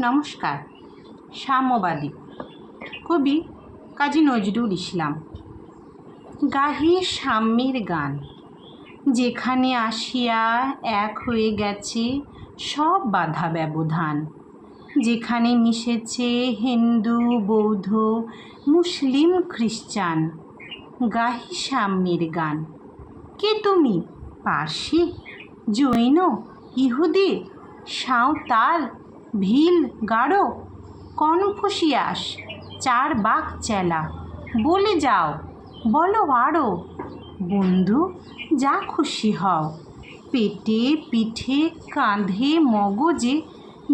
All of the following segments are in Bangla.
নমস্কার, সাম্যবাদী কবি কাজী নজরুল ইসলাম। গাহি সাম্যের গান, যেখানে আসিয়া এক হয়ে গেছে সব বাধা ব্যবধান, যেখানে মিশেছে হিন্দু, বৌদ্ধ, মুসলিম, খ্রিস্টান। গাহি সাম্যের গান, কে তুমি? পার্সি জৈন? ইহুদি? সাঁওতাল? ভিল গাঢ় কনফুসিয়াস, চার বাক চেলা। বলে যাও, বলো আরও বন্ধু, যা খুশি হও। পেটে পিঠে কাঁধে মগজে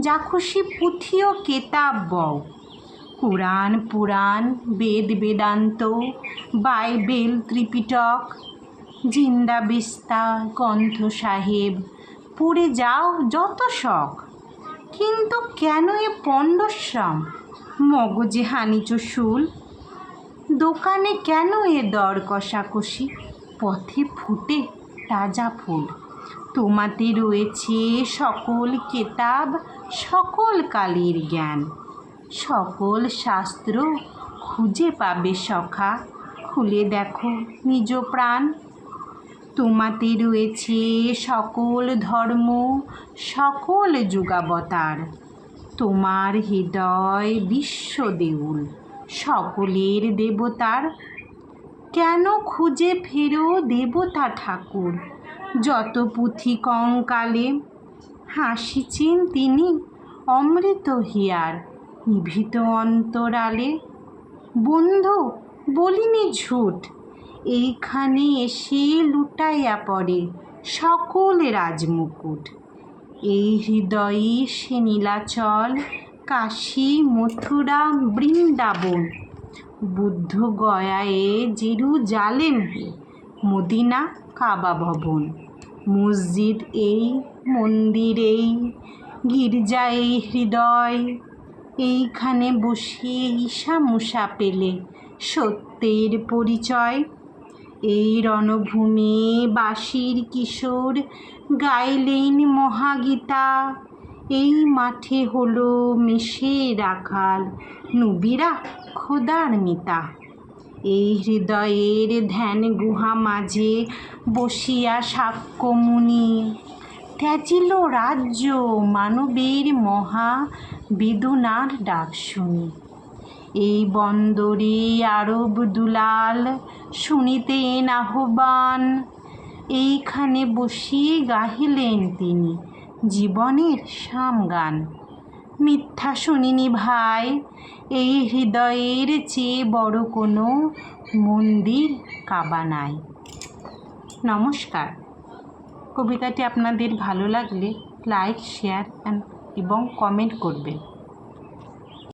যা খুশি পুঁথি ও কেতাব বও। কোরআন পুরাণ, বেদ বেদান্ত, বাইবেল ত্রিপিটক, জিন্দা বিস্তা সাহেব, পড়ে যাও যত শখ। কিন্তু কেন এ পণ্ডশ্রম মগজে হানিচ শুল দোকানে কেন এ দর কষাকষি? পথে ফুটে তাজা ফুল। তোমাতে রয়েছে সকল কেতাব, সকল কালের জ্ঞান। সকল শাস্ত্র খুঁজে পাবে সখা। খুলে দেখো নিজ প্রাণ। তোমাতে রয়েছে সকল ধর্ম, সকল যুগাবতার। তোমার হৃদয় বিশ্ব দেউল সকলের দেবতার। কেন খুঁজে ফেরো দেবতা ঠাকুর? যত পুঁথি কঙ্কালে হাসিছেন তিনি, অমৃত হিয়ার নিভৃত অন্তরালে। বন্ধু, বলিনি ঝুট এইখানে এসে লুটাইয়া পড়ে সকল রাজমুকুট। এই হৃদয়ে সে নীলাচল, কাশী, মথুরা, বৃন্দাবন। বুদ্ধ গয়ায়ে জেরু জালেম মদিনা কাবা ভবন। মসজিদ এই, মন্দির এই গির্জা এই হৃদয়। এইখানে বসিয়ে ঈশা মুসা পেলে সত্যের পরিচয় এই রণভূমি বাসির কিশোর গাইলেন মহাগীতা। এই মাঠে হলো মিশে রাখাল নুবিরা খোদার মিতা। এই হৃদয়ের ধ্যান গুহা মাঝে বসিয়া সাক্ষ্যমুনি ত্যাজিল রাজ্য মানবের মহা বেদনার ডাক শুনি। এই বন্দরে আরব দুলাল শুনিতেন আহ্বান। এইখানে বসিয়ে গাহিলেন তিনি জীবনের সামগান। মিথ্যা শুনিনি ভাই, এই হৃদয়ের চেয়ে বড় কোনো মন্দির কাবা নাই। নমস্কার। কবিতাটি আপনাদের ভালো লাগলে লাইক, শেয়ার এবং কমেন্ট করবেন।